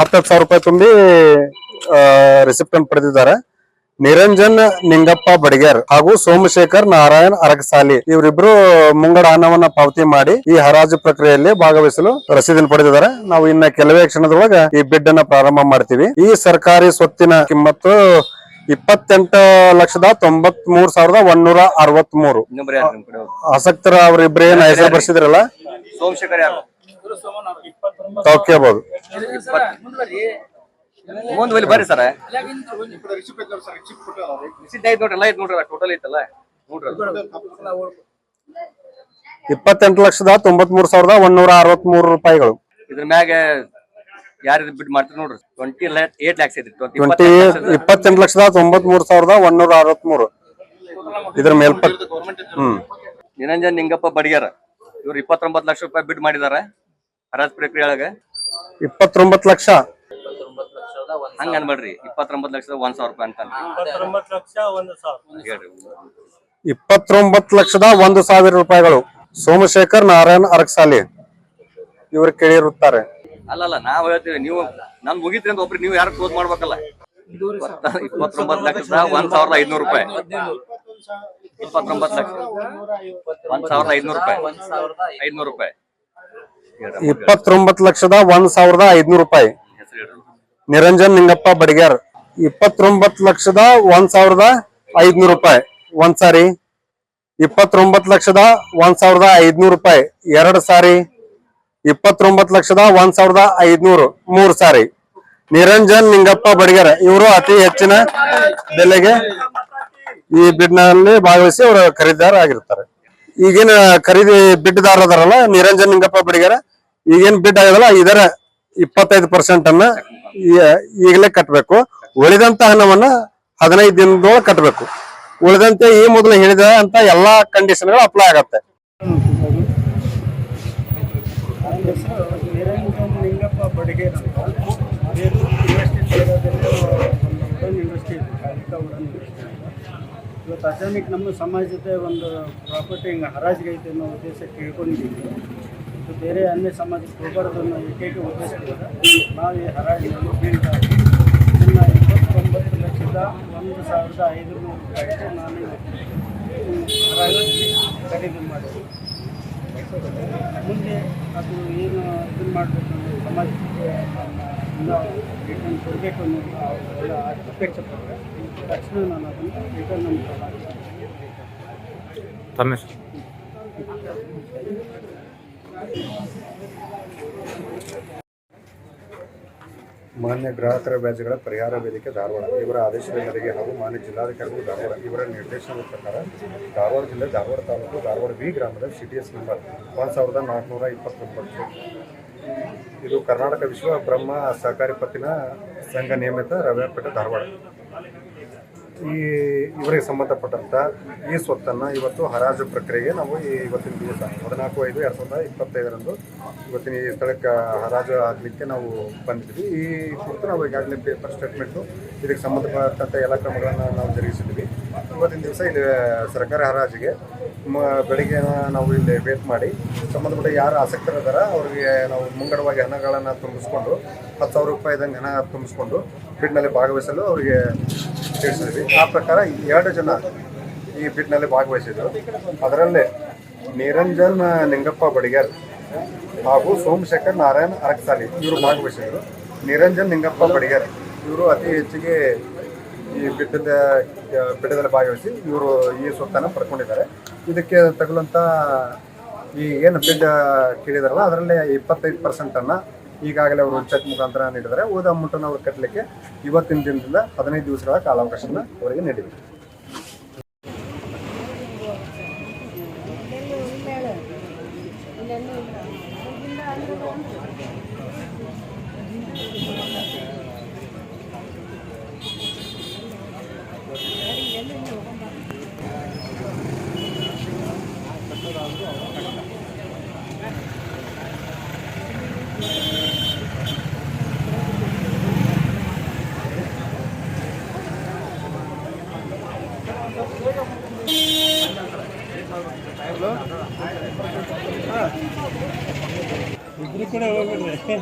ಹತ್ತತ್ತು ಸಾವಿರ ರೂಪಾಯಿ ತುಂಬಿ ರಿಸಿಪ್ಟ್ ಅನ್ನು ಪಡೆದಿದ್ದಾರೆ ನಿರಂಜನ್ ನಿಂಗಪ್ಪ ಬಡಿಗೇರ್ ಹಾಗೂ ಸೋಮಶೇಖರ್ ನಾರಾಯಣ್ ಅರಗಸಾಲಿ ಇವರಿಬ್ರು ಮುಂಗಡ ಹಣವನ್ನ ಪಾವತಿ ಮಾಡಿ ಈ ಹರಾಜು ಪ್ರಕ್ರಿಯೆಯಲ್ಲಿ ಭಾಗವಹಿಸಲು ರಸೀದಿನ ಪಡೆದಿದ್ದಾರೆ. ನಾವು ಇನ್ನ ಕೆಲವೇ ಕ್ಷಣದೊಳಗ ಈ ಬಿಡ್ ಅನ್ನ ಪ್ರಾರಂಭ ಮಾಡ್ತೀವಿ. ಈ ಸರ್ಕಾರಿ ಸ್ವತ್ತಿನ ಕಿಮ್ಮತ್ತು ಇಪ್ಪತ್ತೆಂಟು ಲಕ್ಷದ ತೊಂಬತ್ ಮೂರ್ ಸಾವಿರದ ಒಂದೂರ ಅರವತ್ ಮೂರು? ಆಸಕ್ತರ ಅವ್ರಿಬ್ರು ಏನ್ ಹೆಸರು ಬರ್ಸಿದ್ರಲ್ಲ? ಸೋಮಶೇಖರ್ ಯಾರು? ತಾವು ಕೇಳ್ಬೋದು ಮುಂದ್ ಬಲ್ಲಿ ಬರ್ರಿ ಸರ್. ರಿಸಿಟ್ ಐತ್ ನೋಡ್ರಿ ಎಲ್ಲ ಐತ್ ನೋಡ್ರಿ ಟೋಟಲ್ ಐತಲ್ಲ. ನೋಡ್ರಿ ಇಪ್ಪತ್ತೆಂಟು ಲಕ್ಷದ ತೊಂಬತ್ ಮೂರ್ ಸಾವಿರದ ಒಂದೂರ ಅರವತ್ ಮೂರು ರೂಪಾಯಿಗಳು. ಇದ್ರ ಮ್ಯಾಗ ಯಾರು ಬಿಡ್ ಮಾಡ್ತೀರಿ ನೋಡ್ರಿ. ಟ್ವೆಂಟಿ ಏಟ್ ಲ್ಯಾಕ್ಸ್ ಟ್ವೆಂಟಿ ಇಪ್ಪತ್ತೆಂಟು ಲಕ್ಷದ ತೊಂಬತ್ ಮೂರ್ ಸಾವಿರದ ಒಂದೂರ ಅರವತ್ ಮೂರು ಇದ್ರ ಮೇಲ್ಪಟ್ ಹ್ಮ್. ನಿರಂಜನ್ ನಿಂಗಪ್ಪ ಬಡಗಾರ ಇವ್ರು ಇಪ್ಪತ್ತೊಂಬತ್ತು ಲಕ್ಷ ರೂಪಾಯಿ ಬಿಡ್ ಮಾಡಿದಾರ. ಹರಾಜ್ ಪ್ರಕ್ರಿಯೆ ಒಳಗ. ಇಪ್ಪತ್ತೊಂಬತ್ತು ಲಕ್ಷ. ಹಂಗ ಅನ್ಬೇಡ್ರಿ. ಇಪ್ಪತ್ತೊಂಬತ್ತು ಲಕ್ಷದ ಒಂದ್ ಸಾವಿರ ರೂಪಾಯಿ ಅಂತ ಹೇಳ್ರಿ ಇಪ್ಪತ್ತೊಂಬತ್ತು ಲಕ್ಷದ ಒಂದು ಸಾವಿರ ರೂಪಾಯಿಗಳು ಸೋಮಶೇಖರ್ ನಾರಾಯಣ ಅರಕ್ಸಾಲಿ ಇವರು ಕೇಳಿರುತ್ತಾರೆ. ಅಲ್ಲಲ್ಲ ನಾವ್ ಹೇಳ್ತೀವಿ ನೀವು ನನ್ ಮುಗಿತ್ರಿ ಅಂತ ಒಬ್ರು ನೀವು ಯಾರು ಕ್ಲೋಸ್ ಮಾಡ್ಬೇಕಲ್ಲ? ಇಪ್ಪತ್ತ- ಇಪ್ಪತ್ತೊಂಬತ್ತು ಲಕ್ಷದ ಒಂದ್ ಸಾವಿರದ ಐದ್ನೂರು ರೂಪಾಯಿ. ಇಪ್ಪತ್ತೊಂಬತ್ತು ಲಕ್ಷ. ಒಂದ್ ಸಾವಿರದ ಐದ್ನೂರು ರೂಪಾಯಿ. ಐದ್ನೂರು ರೂಪಾಯಿ. ಇಪ್ಪತ್ತೊಂಬತ್ತು ಲಕ್ಷದ ಒಂದ್ ಸಾವಿರದ ಐದ್ನೂರು ರೂಪಾಯಿ. ನಿರಂಜನ್ ನಿಂಗಪ್ಪ ಬಡಿಗ್ಯಾರ್. ಇಪ್ಪತ್ತೊಂಬತ್ತು ಲಕ್ಷದ ಒಂದ್ ಸಾವಿರದ ಐದ್ನೂರು ರೂಪಾಯಿ. ಒಂದ್ ಸಾರಿ. ಇಪ್ಪತ್ತೊಂಬತ್ತು ಲಕ್ಷದ ಒಂದ್ ಸಾವಿರದ ಐದ್ನೂರು ರೂಪಾಯಿ. ಎರಡು ಸಾರಿ. ಇಪ್ಪತ್ತೊಂಬತ್ತು ಲಕ್ಷದ ಒಂದ್ ಸಾವಿರದ ಐದ್ನೂರು. ಮೂರ್ ಸಾರಿ. ನಿರಂಜನ್ ನಿಂಗಪ್ಪ ಬಡಿಗ್ಯಾರ್. ಇವರು ಅತಿ ಹೆಚ್ಚಿನ ಬೆಲೆಗೆ ಈ ಬಿಡ್ನಲ್ಲಿ ಭಾಗವಹಿಸಿ ಅವರು ಖರೀದಿದಾರ ಆಗಿರ್ತಾರೆ. ಈಗಿನ ಖರೀದಿ ಬಿಡ್ದಾರ ಅದಾರಲ್ಲ ನಿರಂಜನ್ ನಿಂಗಪ್ಪ ಬಡಿಗ್ಯಾರ. ಈಗೇನ್ ಬಿಡ್ ಆಗದಲ್ಲ, ಇದರ ಇಪ್ಪತ್ತೈದು ಪರ್ಸೆಂಟ್ ಅನ್ನ ಈಗಲೇ ಕಟ್ಟಬೇಕು ಉಳಿದಂತ ಹಣವನ್ನ ಹದಿನೈದು ದಿನದೊಳಗೆ ಕಟ್ಟಬೇಕು ಉಳಿದಂತೆ ಈ ಮೊದಲು ಹೇಳಿದ ಅಂತ ಎಲ್ಲಾ ಕಂಡೀಷನ್ಗಳು ಅಪ್ಲೈ ಆಗತ್ತೆ. ಇವತ್ತು ಅಚಾನಕ್ ನಮ್ಮ ಸಮಾಜದ ಒಂದು ಪ್ರಾಪರ್ಟಿ ಹಿಂಗೆ ಹರಾಜಿಗೆ ಐತೆ ಅನ್ನೋ ಉದ್ದೇಶಕ್ಕೆ ಇಟ್ಕೊಂಡಿದ್ದೀವಿ ಇದು ಬೇರೆ ಅನ್ಯ ಸಮಾಜಕ್ಕೆ ಹೋಗಬಾರ್ದು ಅನ್ನೋ ಏಕೈಕ ಉದ್ದೇಶದಿಂದ ನಾವು ಈ ಹರಾಜಿನಲ್ಲಿ ಕೇಳ್ತಾ ಇದನ್ನು ಇಪ್ಪತ್ತೊಂಬತ್ತು ಲಕ್ಷದ ಒಂದು ಸಾವಿರದ ಐದುನೂರು ರೂಪಾಯಿಗೆ ನಾನು ಹರಾಜು ಕಡಿಮೆ ಖರೀದಿ ಮಾಡಿದೆ ಮುಂದೆ ಅದು ಏನು ಇದನ್ನು ಮಾಡಬೇಕು ಅನ್ನೋ ಸಮಾಜಕ್ಕೆ ಇನ್ನೂ ರಿಟರ್ನ್ ಕೊಡಬೇಕು ಅನ್ನೋ ಎಲ್ಲ ಅಪೇಕ್ಷೆ ಪಟ್ಟರೆ ತಕ್ಷಣ ನಾನು ಅದನ್ನು ರಿಟರ್ನ್ ನಮ್ಮ ಸಮಾಜಕ್ಕೆ ಮಾನ್ಯ ಗ್ರಾಹಕರ ವ್ಯಾಜ್ಯಗಳ ಪರಿಹಾರ ವೇದಿಕೆ ಧಾರವಾಡ. ಇವರ ಆದೇಶದ ಮೇರೆಗೆ ಹಾಗೂ ಮಾನ್ಯ ಜಿಲ್ಲಾಧಿಕಾರಿಗಳು ಧಾರವಾಡ. ಇವರ ನಿರ್ದೇಶನದ ಪ್ರಕಾರ ಧಾರವಾಡ ಜಿಲ್ಲೆ ಧಾರವಾಡ ತಾಲೂಕು ಧಾರವಾಡ ವಿ ಗ್ರಾಮದ ಸಿ ಟಿ ಎಸ್ ನಂಬರ್ ಒಂದು ಸಾವಿರದ ನಾಲ್ಕುನೂರ ಇಪ್ಪತ್ತೊಂಬತ್ತು. ಇದು ಕರ್ನಾಟಕ ವಿಶ್ವ ಬ್ರಹ್ಮ ಸಹಕಾರಿ ಪತ್ತಿನ ಸಂಘ ನಿಯಮಿತ ರವಿಪೇಟೆ ಧಾರವಾಡ. ಈ ಇವರಿಗೆ ಸಂಬಂಧಪಟ್ಟಂಥ ಈ ಸ್ವತ್ತನ್ನು ಇವತ್ತು ಹರಾಜು ಪ್ರಕ್ರಿಯೆಗೆ ನಾವು ಈ ಇವತ್ತಿನ ದಿವಸ ಹದಿನಾಲ್ಕು ಐದು ಎರಡು ಸಾವಿರದ ಇಪ್ಪತ್ತೈದರಂದು ಇವತ್ತಿನ ಈ ಸ್ಥಳಕ್ಕೆ ಹರಾಜು ಆಗಲಿಕ್ಕೆ ನಾವು ಬಂದಿದ್ವಿ. ಈ ಕುರಿತು ನಾವು ಈಗಾಗಲೇ ಪೇಪರ್ ಸ್ಟೇಟ್ಮೆಂಟು, ಇದಕ್ಕೆ ಸಂಬಂಧಪಟ್ಟಂಥ ಎಲ್ಲ ಕ್ರಮಗಳನ್ನು ನಾವು ಜರುಗಿಸಿದ್ವಿ. ಇವತ್ತಿನ ದಿವಸ ಇಲ್ಲಿ ಸರ್ಕಾರಿ ಹರಾಜಿಗೆ ಮ ಬೆಳಿಗ್ಗೆ ನಾವು ಇಲ್ಲಿ ವೇಟ್ ಮಾಡಿ, ಸಂಬಂಧಪಟ್ಟ ಯಾರು ಆಸಕ್ತರಿದಾರ ಅವರಿಗೆ ನಾವು ಮುಂಗಡವಾಗಿ ಹಣಗಳನ್ನು ತುಂಬಿಸ್ಕೊಂಡು, ಹತ್ತು ಸಾವಿರ ರೂಪಾಯಿದಂಗೆ ಹಣ ತುಂಬಿಸ್ಕೊಂಡು ಬಿಡ್ನಲ್ಲಿ ಭಾಗವಹಿಸಲು ಅವರಿಗೆ ತಿಳಿಸಿದ್ವಿ. ಆ ಪ್ರಕಾರ ಎರಡು ಜನ ಈ ಬಿಡ್ನಲ್ಲಿ ಭಾಗವಹಿಸಿದ್ರು. ಅದರಲ್ಲೇ ನಿರಂಜನ್, ನಿಂಗಪ್ಪ ಬಡಿಗರ್ ಹಾಗೂ ಸೋಮಶೇಖರ್ ನಾರಾಯಣ್ ಅರಕ್ಸಾಲಿ ಇವರು ಭಾಗವಹಿಸಿದರು. ನಿರಂಜನ್, ನಿಂಗಪ್ಪ ಬಡಿಗರ್ ಇವರು ಅತಿ ಹೆಚ್ಚಿಗೆ ಈ ಬಿಡ್ಡದ ಬಿಡ್ಡದಲ್ಲಿ ಭಾಗವಹಿಸಿ ಇವರು ಈ ಸ್ವತ್ತನ್ನು ಪಡ್ಕೊಂಡಿದ್ದಾರೆ. ಇದಕ್ಕೆ ತಗುಲಂಥ ಈ ಏನು ಬಿಡ್ ಕೇಳಿದಾರಲ್ಲ, ಅದರಲ್ಲಿ ಇಪ್ಪತ್ತೈದು ಪರ್ಸೆಂಟನ್ನು ಈಗಾಗಲೇ ಅವರು ಚೆಕ್ ಮುಖಾಂತರ ನೀಡಿದರೆ ಉಳಿದ ಅಮೌಂಟನ್ನು ಅವರು ಕಟ್ಟಲಿಕ್ಕೆ ಇವತ್ತಿನ ದಿನದಿಂದ ಹದಿನೈದು ದಿವಸಗಳ ಕಾಲಾವಕಾಶನ ಅವರಿಗೆ ನೀಡಿದೆ ಇಬ್ರು ಕೂಡ ಹೋಗ್ಬಿಡ್ರಿ